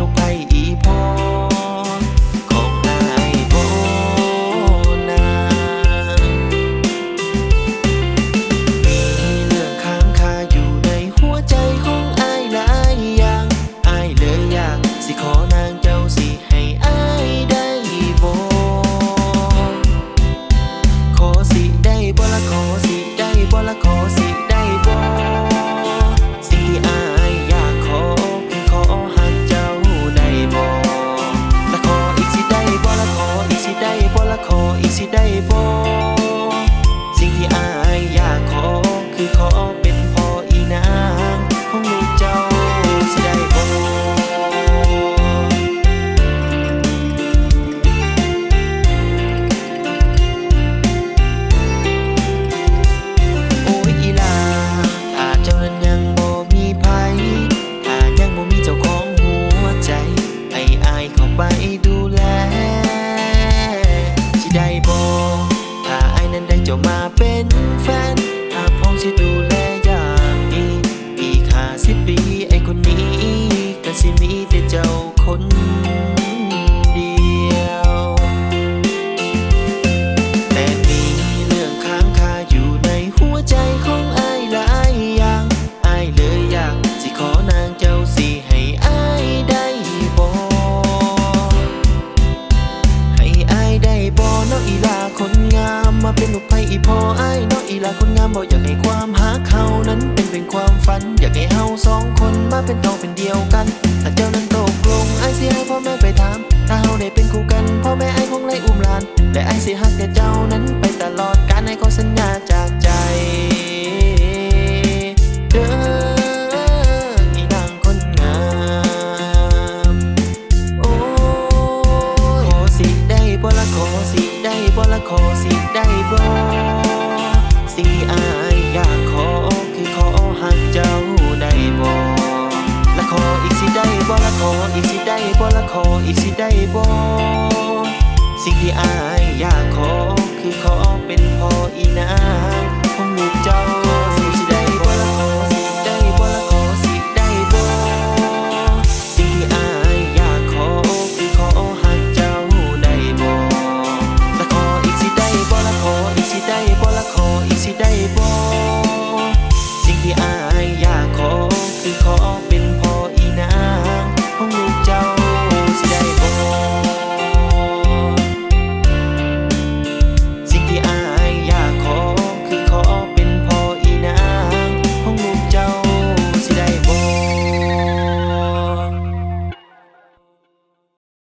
ลูกไผ่อี รักคนงามบอกอยากให้ความหาเขานั้นเป็นเป็นความฝัน อยากให้เฮาสองคนมาเป็นตัวเป็นเดียวกันถ้าเจ้านั้นตกลงไอ้สิให้พ่อแม่ไปถาม ถ้าเฮาได้เป็นคู่กันพ่อแม่ไอ้คงไล่อุ้มลานและไอ้สิฮักแต่เจ้านั้นไปตลอดการไอ้ขอสัญญาจากใจเด้อบ่ละขอสิได้บ่ละขอสิได้ สิอายอยากขอคือขอหักเจ้าได้บ่ละขออีกสิได้บ่ละขออีกสิได้บ่ละขออีกสิได้บ่สิ่งที่อายอยากขอคือขอ